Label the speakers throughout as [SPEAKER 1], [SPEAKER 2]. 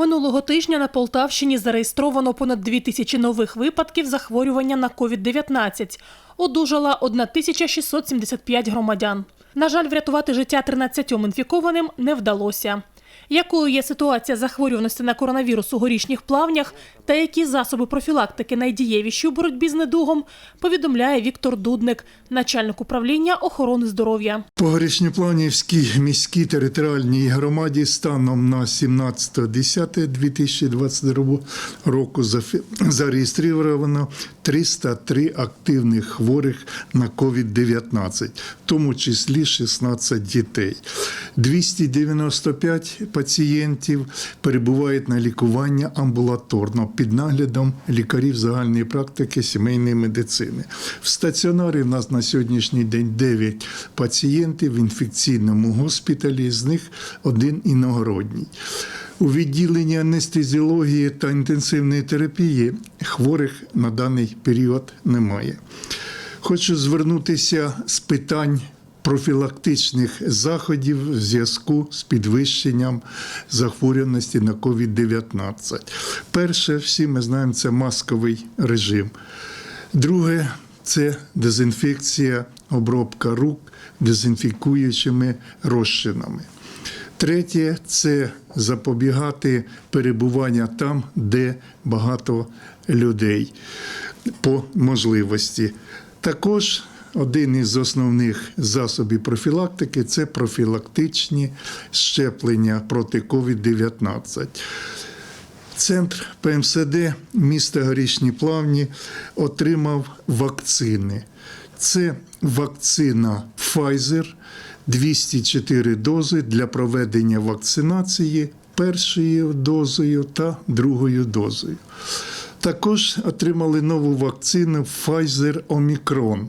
[SPEAKER 1] Минулого тижня на Полтавщині зареєстровано понад 2 тисячі нових випадків захворювання на COVID-19. Одужала 1675 громадян. На жаль, врятувати життя 13 інфікованим не вдалося. Якою є ситуація захворюваності на коронавірус у горішніх плавнях та які засоби профілактики найдієвіші у боротьбі з недугом, повідомляє Віктор Дудник, начальник управління охорони здоров'я.
[SPEAKER 2] По Горішньоплавнівській міській територіальній громаді станом на 17.10.2022 року зареєстровано 303 активних хворих на COVID-19, в тому числі 16 дітей. 295 пацієнтів перебувають на лікуванні амбулаторно під наглядом лікарів загальної практики сімейної медицини. В стаціонарі в нас на сьогоднішній день 9 пацієнтів в інфекційному госпіталі, з них один іногородній. У відділенні анестезіології та інтенсивної терапії хворих на даний період немає. Хочу звернутися з питань профілактичних заходів в зв'язку з підвищенням захворюваності на COVID-19. Перше, всі ми знаємо, це масковий режим. Друге це дезінфекція, обробка рук дезінфікуючими розчинами. Третє це запобігати перебування там, де багато людей по можливості. Також один із основних засобів профілактики це профілактичні щеплення проти COVID-19. Центр ПМСД міста Горішні Плавні отримав вакцини. Це вакцина Pfizer, 204 дози для проведення вакцинації першою дозою та другою дозою. Також отримали нову вакцину Pfizer Omicron.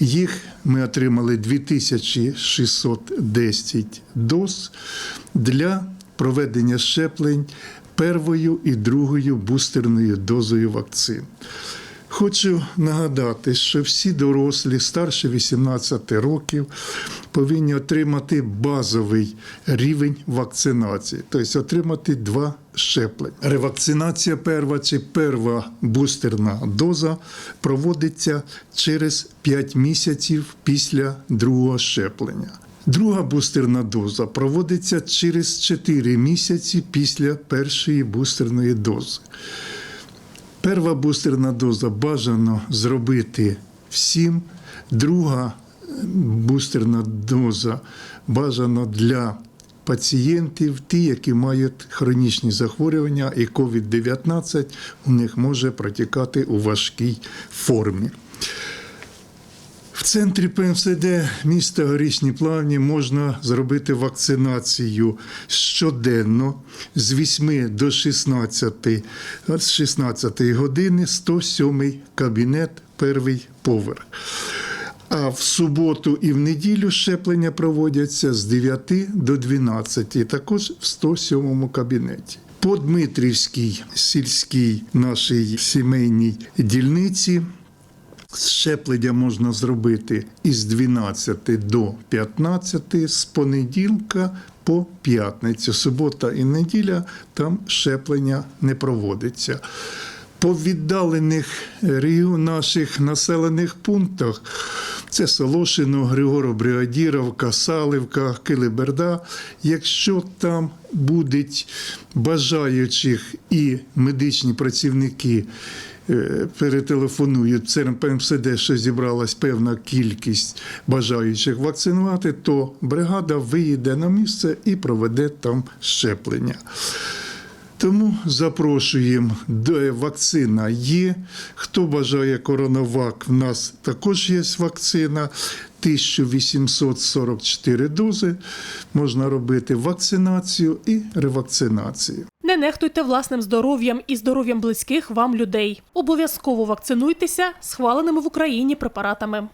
[SPEAKER 2] Їх ми отримали 2610 доз для проведення щеплень первою і другою бустерною дозою вакцин. Хочу нагадати, що всі дорослі старше 18 років повинні отримати базовий рівень вакцинації, тобто отримати два щеплення. Ревакцинація перва чи перва бустерна доза проводиться через 5 місяців після другого щеплення. Друга бустерна доза проводиться через 4 місяці після першої бустерної дози. Перша бустерна доза бажано зробити всім. Друга бустерна доза бажано для пацієнтів, ті, які мають хронічні захворювання, і COVID-19 у них може протікати у важкій формі. В центрі ПМСД міста Горішні Плавні можна зробити вакцинацію щоденно з 8 до 16, з 16 години 107 кабінет, перший поверх. А в суботу і в неділю щеплення проводяться з 9 до 12, також в 107 кабінеті. По Дмитрівській сільській нашій сімейній дільниці Щеплення можна зробити із 12 до 15, з понеділка по п'ятницю. Субота і неділя там щеплення не проводиться. По віддалених наших населених пунктах це Солошино, Григоро Бригадіровка, Саливка, Килиберда. Якщо там будуть бажаючих і медичні працівники перетелефонують в ЦРПМСД, що зібралась певна кількість бажаючих вакцинувати, то бригада виїде на місце і проведе там щеплення. Тому запрошуємо, де вакцина є. Хто бажає коронавак, в нас також є вакцина. 1844 дози можна робити вакцинацію і ревакцинацію.
[SPEAKER 1] Не нехтуйте власним здоров'ям і здоров'ям близьких вам людей. Обов'язково вакцинуйтеся схваленими в Україні препаратами.